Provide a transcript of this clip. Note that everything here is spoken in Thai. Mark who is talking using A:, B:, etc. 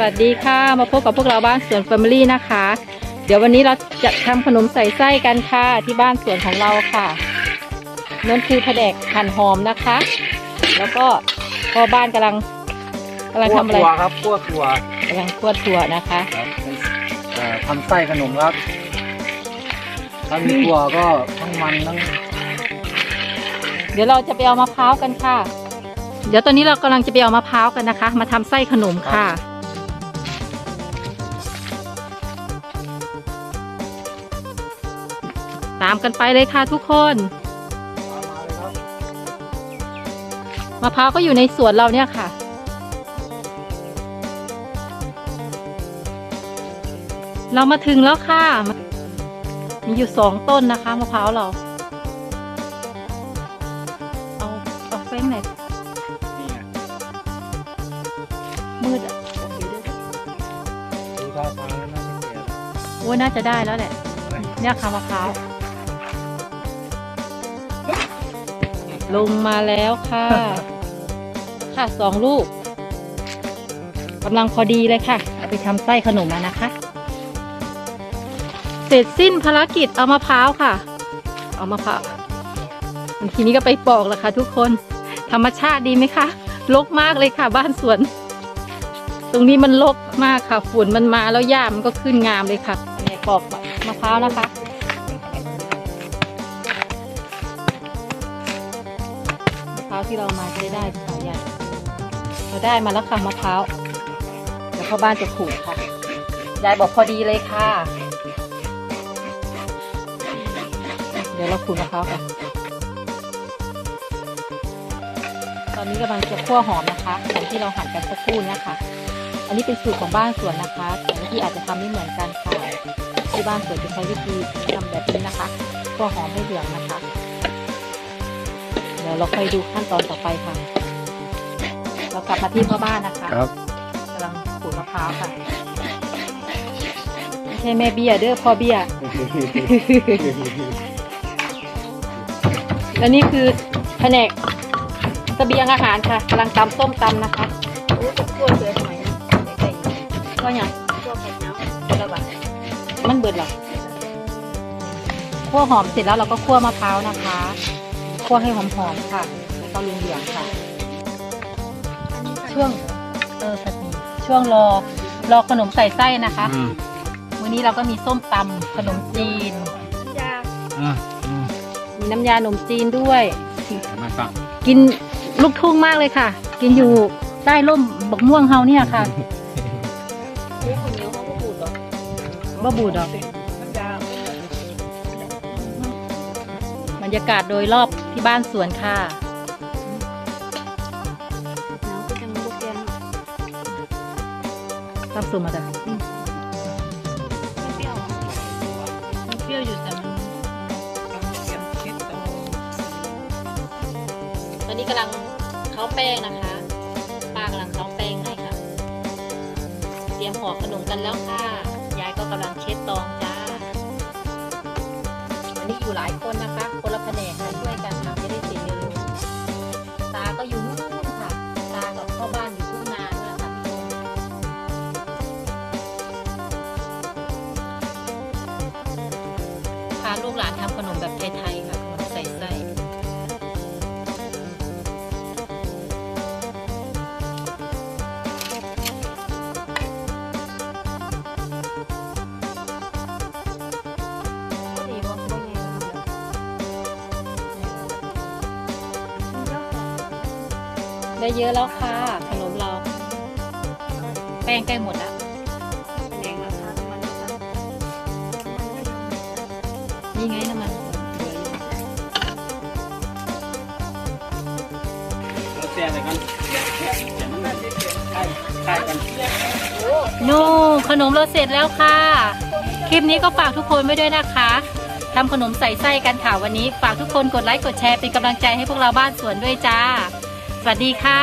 A: วัสดีค่ะ มาพบกับพวกเราบ้านสวนแฟมิลี่นะคะ เดี๋ยววันนี้เราจะทำขนมใส่ไส้กันค่ะที่บ้านสวนของเราค่ะนั่นคือแผดกหั่นหอมนะคะ แล้วก็พ่อบ้านกำลังกำลังทำอะไร
B: คั่วถั่วครับคั่วถั่ว
A: กำลังคั่วถั่วนะคะ
B: ครับเอ่อทำไส้ขนมครับถ้ามีถั่วก็ทั้งมันทั้ง
A: เดี๋ยวเราจะไปเอามะพร้าวกันค่ะ เดี๋ยวตอนนี้เรากำลังจะไปเอามะพร้าวกันนะคะ มาทำไส้ขนมค่ะ ตามกันไปเลยค่ะทุกคน
B: มาเลยครับ
A: มะพร้าวก็อยู่ในสวนเราเนี่ยค่ะ เรามาถึงแล้วค่ะ มีอยู่สองต้นนะคะมะพร้าวเรา เอาเอาแป้งไหน
B: นี่ไง
A: มืดอะโอเคด้วย
B: ดูท่าทางแล้วน่าจะเสีย
A: โอ้ยน่าจะได้แล้วแหละเนี่ยค่ะมะพร้าว ลงมาแล้วค่ะ ค่ะสองลูกกำลังพอดีเลยค่ะ เอาไปทำไส้ขนมมานะคะ เสร็จสิ้นภารกิจเอามะพร้าวค่ะ เอามะพร้าวทีนี้ก็ไปปอกแล้วค่ะ ทุกคน ธรรมชาติดีไหมคะรกมากเลยค่ะ บ้านสวน ตรงนี้มันรกมากค่ะ ฝุ่นมันมาแล้วหญ้ามันก็ขึ้นงามเลยค่ะเนี่ยปอกมะพร้าวนะคะ ร้าวที่เรามาจะได้ได้ขาใหญ่ เราได้มาแล้วค่ะมะพร้าวเดี๋ยวพ่อบ้านจะขูดค่ะยายบอกพอดีเลยค่ะ เดี๋ยวเราขูดมะพร้าวกันตอนนี้กำลังจะคั่วหอมนะคะอย่างที่เราหั่นกันสักครู่นะคะ อันนี้เป็นสูตรของบ้านสวนนะคะแต่วิธีอาจจะทำไม่เหมือนกันค่ะที่บ้านสวนจะใช้วิธีทำแบบนี้นะคะคั่วหอมให้เหลืองนะคะ ดี๋ยวเราไปดูขั้นตอนต่อไปค่ะ เรากลับมาที่พ่อบ้านนะคะ
B: ครับ
A: กำลังขูดมะพร้าวค่ะไม่ใช่แม่เบี้ยเด้อพ่อเบี้ย และนี่คือแผนกเสบียงอาหารค่ะกำลังตำส้มตำนะคะโอ้จะคั่วเสือหน่อยก็ยังคั่วไข่เน่าแล้วแบบมันเบิดหรอคั่วหอมเสร็จแล้วเราก็คั่วมะพร้าวนะคะ คั่วให้หอมๆค่ะแล้วก็เหลืองๆค่ะ ช่วงเออผัดหมี่ช่วงรอรอขนมใส่ไส้นะคะ
B: อืม
A: วันนี้เราก็มีส้มตำขนมจีน
B: อะอืม
A: มีน้ำยาขนมจีนด้วย
B: มาฟัง
A: กินลูกทุ่งมากเลยค่ะ กินอยู่ใต้ร่มบักม่วงเฮาเนี่ยค่ะบ่บูดหรอ บรรยากาศโดยรอบที่บ้านสวนค่ะตำสุ่มมาจ้ะมันเปรี้ยวอยู่แต่มันตอนนี้กำลังเค้าแป้งนะคะป้ากำลังเค้าแป้งให้ค่ะ เตรียมห่อขนมกันแล้วค่ะ ยายก็กำลังเช็ดตองจ้า อันนี้อยู่หลายคนนะคะคน ลูกหลานทำขนมแบบไทยๆค่ะขนมใส่ไส้ได้เยอะแล้วค่ะขนมเรา แป้งใกล้หมดแล้ว นี่ไงน้ำมัน
B: แล้วแซ่อะไรกันใช่กัน
A: นู่ขนมเราเสร็จแล้วค่ะ คลิปนี้ก็ฝากทุกคนไว้ด้วยนะคะทำขนมใส่ไส้กันค่ะวันนี้ ฝากทุกคนกดไลค์กดแชร์เป็นกำลังใจให้พวกเราบ้านสวนด้วยจ้า สวัสดีค่ะ